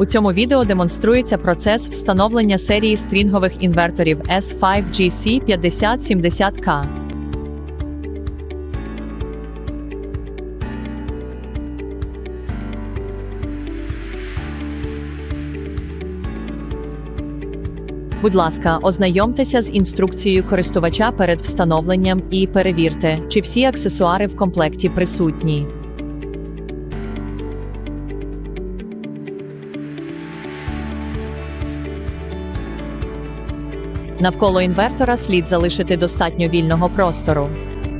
У цьому відео демонструється процес встановлення серії стрінгових інверторів S5GC 5070K. Будь ласка, ознайомтеся з інструкцією користувача перед встановленням і перевірте, чи всі аксесуари в комплекті присутні. Навколо інвертора слід залишити достатньо вільного простору.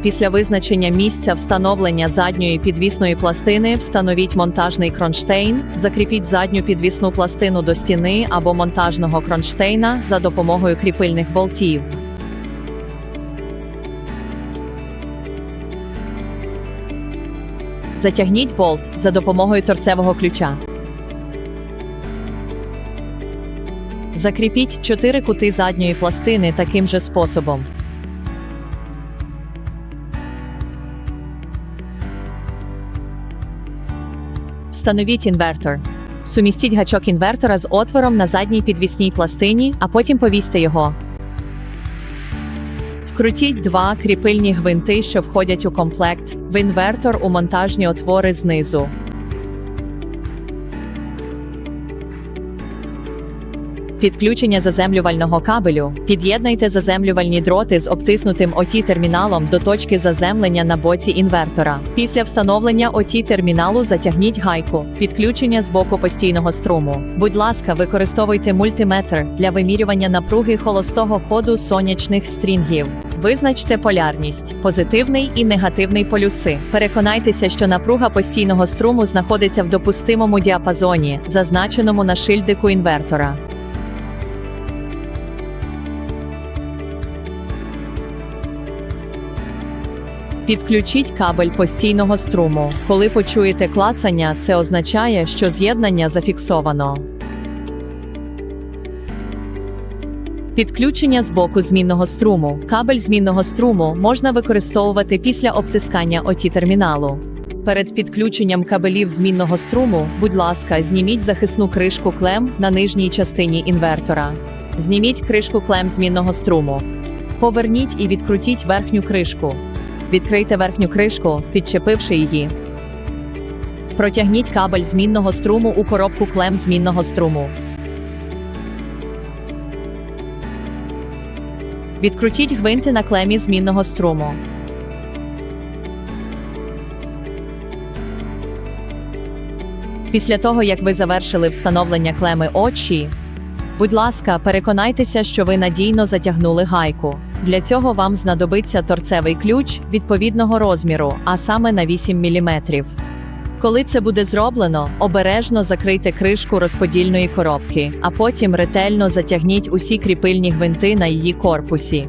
Після визначення місця встановлення задньої підвісної пластини встановіть монтажний кронштейн, закріпіть задню підвісну пластину до стіни або монтажного кронштейна за допомогою кріпильних болтів. Затягніть болт за допомогою торцевого ключа. Закріпіть чотири кути задньої пластини таким же способом. Встановіть інвертор. Сумістіть гачок інвертора з отвором на задній підвісній пластині, а потім повісьте його. Вкрутіть два кріпильні гвинти, що входять у комплект, в інвертор у монтажні отвори знизу. Підключення заземлювального кабелю. Під'єднайте заземлювальні дроти з обтиснутим ОТІ терміналом до точки заземлення на боці інвертора. Після встановлення ОТІ терміналу затягніть гайку. Підключення з боку постійного струму. Будь ласка, використовуйте мультиметр для вимірювання напруги холостого ходу сонячних стрінгів. Визначте полярність, позитивний і негативний полюси. Переконайтеся, що напруга постійного струму знаходиться в допустимому діапазоні, зазначеному на шильдику інвертора. Підключіть кабель постійного струму. Коли почуєте клацання, це означає, що з'єднання зафіксовано. Підключення з боку змінного струму. Кабель змінного струму можна використовувати після обтискання оті терміналу. Перед підключенням кабелів змінного струму, будь ласка, зніміть захисну кришку клем на нижній частині інвертора. Зніміть кришку клем змінного струму. Поверніть і відкрутіть верхню кришку. Відкрийте верхню кришку, підчепивши її. Протягніть кабель змінного струму у коробку клем змінного струму. Відкрутіть гвинти на клемі змінного струму. Після того, як ви завершили встановлення клеми очі, будь ласка, переконайтеся, що ви надійно затягнули гайку. Для цього вам знадобиться торцевий ключ відповідного розміру, а саме на 8 мм. Коли це буде зроблено, обережно закрийте кришку розподільної коробки, а потім ретельно затягніть усі кріпильні гвинти на її корпусі.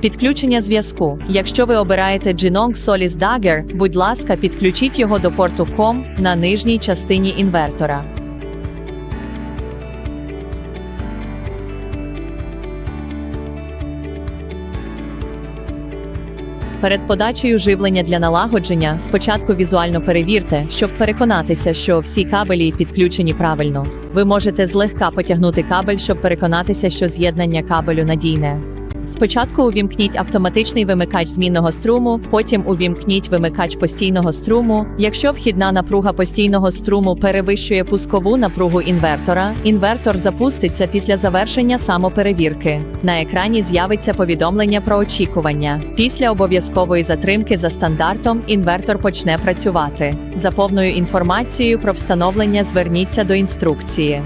Підключення зв'язку. Якщо ви обираєте Genong Solis Dagger, будь ласка, підключіть його до порту COM на нижній частині інвертора. Перед подачею живлення для налагодження спочатку візуально перевірте, щоб переконатися, що всі кабелі підключені правильно. Ви можете злегка потягнути кабель, щоб переконатися, що з'єднання кабелю надійне. Спочатку увімкніть автоматичний вимикач змінного струму, потім увімкніть вимикач постійного струму. Якщо вхідна напруга постійного струму перевищує пускову напругу інвертора, інвертор запуститься після завершення самоперевірки. На екрані з'явиться повідомлення про очікування. Після обов'язкової затримки за стандартом інвертор почне працювати. За повною інформацією про встановлення зверніться до інструкції.